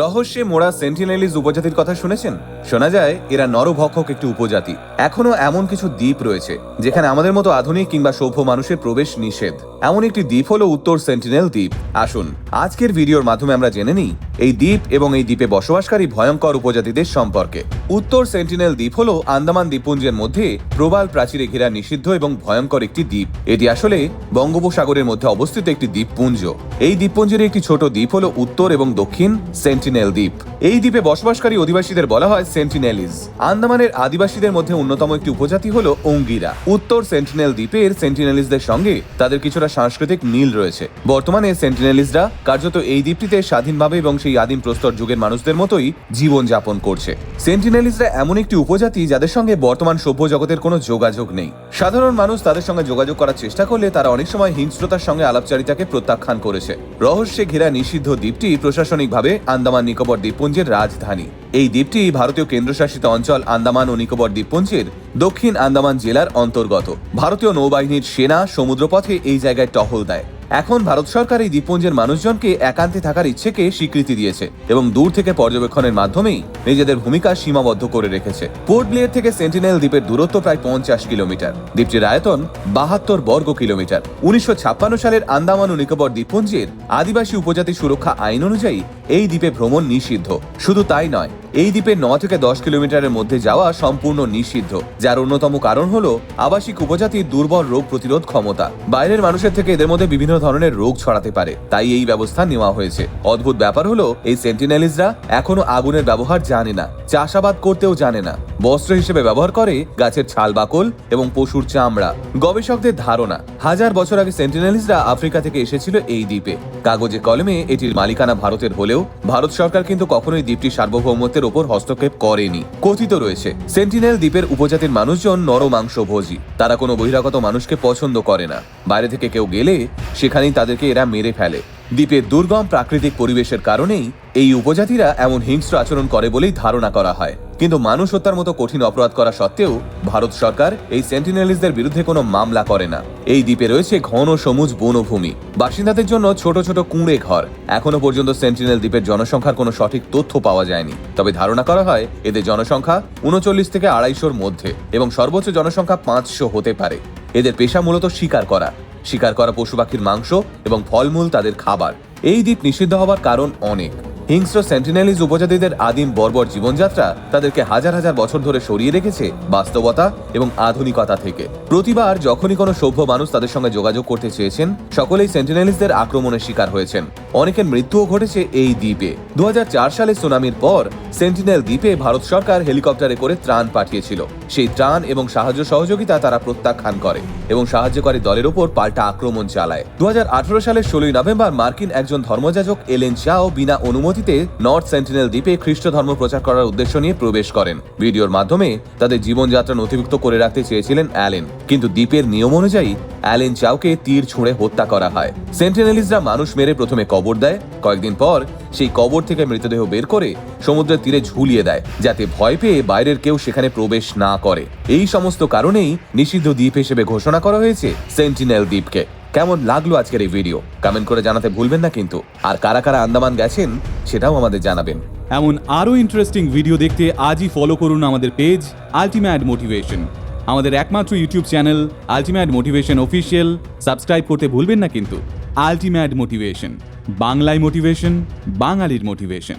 রহস্যে মোড়া সেন্টিনেলিজ উপজাতির কথা শুনেছেন? শোনা যায়, এরা নরভক্ষক একটি উপজাতি। এখনও এমন কিছু দ্বীপ রয়েছে, যেখানে আমাদের মতো আধুনিক কিংবা সভ্য মানুষের প্রবেশ নিষেধ। এমন একটি দ্বীপ হলো উত্তর সেন্টিনেল দ্বীপ। আসুন, আজকের ভিডিওর মাধ্যমে আমরা জেনে নিই, এই দ্বীপ এবং এই দ্বীপে বসবাসকারী ভয়ঙ্কর উপজাতিদের সম্পর্কে। উত্তর সেন্টিনেল দ্বীপ হলো আন্দামান দ্বীপপুঞ্জের মধ্যে প্রবাল প্রাচীরে ঘেরা নিষিদ্ধ এবং ভয়ঙ্কর একটি দ্বীপ। এটি আসলে বঙ্গোপসাগরের মধ্যে অবস্থিত একটি দ্বীপপুঞ্জ। এই দ্বীপপুঞ্জের একটি ছোট দ্বীপ হলো উত্তর এবং দক্ষিণ সেন্টিনেল দ্বীপ। এই দ্বীপে বসবাসকারী অধিবাসীদের বলা হয় সেন্টিনেলিজ আন্দামানের আদিবাসীদের মধ্যে অন্যতম একটি উপজাতি হল অঙ্গিরা উত্তর সেন্টিনেল দ্বীপের সেন্টিনেলিজদের সঙ্গে তাদের কিছুটা সাংস্কৃতিক মিল রয়েছে। বর্তমানে সেন্টিনেলিজরা কার্যত এই দ্বীপটিতে স্বাধীনভাবে এবং সেই আদিম প্রস্তর যুগের মানুষদের মতোই জীবন যাপন করছে। সেন্টিনেলিজরা এমন একটি উপজাতি যাদের সঙ্গে বর্তমান সভ্য জগতের কোনো যোগাযোগ নেই। সাধারণ মানুষ তাদের সঙ্গে যোগাযোগ করার চেষ্টা করলে তারা অনেক সময় হিংস্রতার সঙ্গে আলাপচারিতাকে প্রত্যাখ্যান করেছে। রহস্যে ঘেরা নিষিদ্ধ দ্বীপটি প্রশাসনিকভাবে আন্দামান নিকোবর দ্বীপপুঞ্জের রাজধানী। এই দ্বীপটি ভারতীয় কেন্দ্রশাসিত অঞ্চল আন্দামান ও নিকোবর দ্বীপপুঞ্জের দক্ষিণ আন্দামান জেলার অন্তর্গত। ভারতীয় নৌবাহিনীর সেনা সমুদ্রপথে এই জায়গায় টহল দেয়। এখন ভারত সরকার এই দ্বীপপুঞ্জের মানুষজনকে একান্তে থাকার ইচ্ছেকে স্বীকৃতি দিয়েছে এবং দূর থেকে পর্যবেক্ষণের মাধ্যমেই নিজেদের ভূমিকা সীমাবদ্ধ করে রেখেছে। পোর্ট ব্লেয়ার থেকে সেন্টিনেল দ্বীপের দূরত্ব প্রায় পঞ্চাশ কিলোমিটার। দ্বীপটির আয়তন বাহাত্তর বর্গ কিলোমিটার। উনিশশো ছাপ্পান্ন সালের আন্দামান ও নিকোবর দ্বীপপুঞ্জের আদিবাসী উপজাতি সুরক্ষা আইন অনুযায়ী এই দ্বীপে ভ্রমণ নিষিদ্ধ। শুধু তাই নয় এই দ্বীপে ন থেকে দশ কিলোমিটারের মধ্যে যাওয়া সম্পূর্ণ নিষিদ্ধ, যার অন্যতম কারণ হলো আবাসিক উপজাতির দুর্বল রোগ প্রতিরোধ ক্ষমতা। বাইরের মানুষের থেকে এদের মধ্যে বিভিন্ন ধরনের রোগ ছড়াতে পারে, তাই এই ব্যবস্থা নেওয়া হয়েছে। অদ্ভুত ব্যাপার হলো, এই সেন্টিনালিজরা এখনও আগুনের ব্যবহার জানে না, চাষাবাদ করতেও জানে না। বস্ত্র হিসেবে ব্যবহার করে গাছের ছাল বাকল এবং পশুর চামড়া। গবেষকদের ধারণা, হাজার বছর আগে সেন্টিনেলিজরা আফ্রিকা থেকে এসেছিল এই দ্বীপে। কাগজে কলমে এটির মালিকানা ভারতের হলেও ভারত সরকার কিন্তু কখনোই দ্বীপটির সার্বভৌমত্বের ওপর হস্তক্ষেপ করেনি। কথিত রয়েছে, সেন্টিনেল দ্বীপের উপজাতির মানুষজন নরমাংস ভোজী তারা কোনো বহিরাগত মানুষকে পছন্দ করে না। বাইরে থেকে কেউ গেলে সেখানেই তাদেরকে এরা মেরে ফেলে। দ্বীপের দুর্গম প্রাকৃতিক পরিবেশের কারণেই এই উপজাতিরা এমন হিংস্র আচরণ করে বলেই ধারণা করা হয়। কিন্তু মানুষ হত্যার মতো কঠিন অপরাধ করা সত্ত্বেও ভারত সরকার এই সেন্টিনেলিসদের বিরুদ্ধে কোনো মামলা করে না। এই দ্বীপে রয়েছে ঘন সবুজ বনভূমি। বাসিন্দাদের জন্য ছোট ছোট কুঁড়ে ঘর। এখনও পর্যন্ত সেন্টিনেল দ্বীপের জনসংখ্যার কোনো সঠিক তথ্য পাওয়া যায়নি। তবে ধারণা করা হয় এদের জনসংখ্যা উনচল্লিশ থেকে আড়াইশোর মধ্যে এবং সর্বোচ্চ জনসংখ্যা পাঁচশো হতে পারে। এদের পেশা মূলত শিকার করা। শিকার করা পশু পাখির মাংস এবং ফলমূল তাদের খাবার। এই দ্বীপ নিষিদ্ধ হবার কারণ অনেক। হিংস্র সেন্টিনেলিজ উপজাতিদের আদিম বর্বর জীবনযাত্রা তাদেরকে হাজার হাজার বছর ধরে সরিয়ে রেখেছে বাস্তবতা এবং আধুনিকতা থেকে। প্রতিবার যখনই কোনো সভ্য মানুষ তাদের সঙ্গে যোগাযোগ করতে চেয়েছেন, সকলেই সেন্টিনেলিজদের আক্রমণের শিকার হয়েছেন। অনেকের মৃত্যুও ঘটেছে এই দ্বীপে। দু সালে সুনামির পর সেন্টিনেল দ্বীপে ভারত সরকার হেলিকপ্টারে করে ত্রাণ পাঠিয়েছিল। সেই ত্রাণ এবং সাহায্য সহযোগিতা তারা প্রত্যাখ্যান করে এবং সাহায্যকারী দলের ওপর পাল্টা আক্রমণ চালায়। দু হাজার আঠেরো সালের ষোলোই নভেম্বর মার্কিন একজন ধর্মযাজক এলেন চাও বিনা অনুমতিতে নর্থ সেন্টিনেল দ্বীপে খ্রিস্ট ধর্ম প্রচার করার উদ্দেশ্য নিয়ে প্রবেশ করেন। ভিডিওর মাধ্যমে তাদের জীবনযাত্রা নথিভুক্ত করে রাখতে চেয়েছিলেন অ্যালেন। কিন্তু দ্বীপের নিয়ম অনুযায়ী, অ্যালেন চাউকে তীর ছুঁড়ে হত্যা করা হয়। সেন্টিনেলিজরা মানুষ মেরে প্রথমে কবর দেয়। কয়েকদিন পর সেই কবর থেকে মৃতদেহ বের করে সমুদ্রের তীরে ঝুলিয়ে দেয়, যাতে ভয় পেয়ে বাইরের কেউ সেখানে প্রবেশ না করে। এই সমস্ত কারণেই নিষিদ্ধ দ্বীপ হিসেবে ঘোষণা করা হয়েছে সেন্টিনেল দ্বীপকে। কেমন লাগল আজকের এই ভিডিও কমেন্ট করে জানাতে ভুলবেন না কিন্তু। আর কারা কারা আন্দামান গেছেন, সেটাও আমাদের জানাবেন। এমন আরও ইন্টারেস্টিং ভিডিও দেখতে আজই ফলো করুন আমাদের পেজ আলটিমেট মোটিভেশন আমাদের একমাত্র YouTube channel ultimate motivation official subscribe করতে ভুলবেন না কিন্তু। আলটিমেট মোটিভেশন বাংলায় মোটিভেশন বাঙালির মোটিভেশন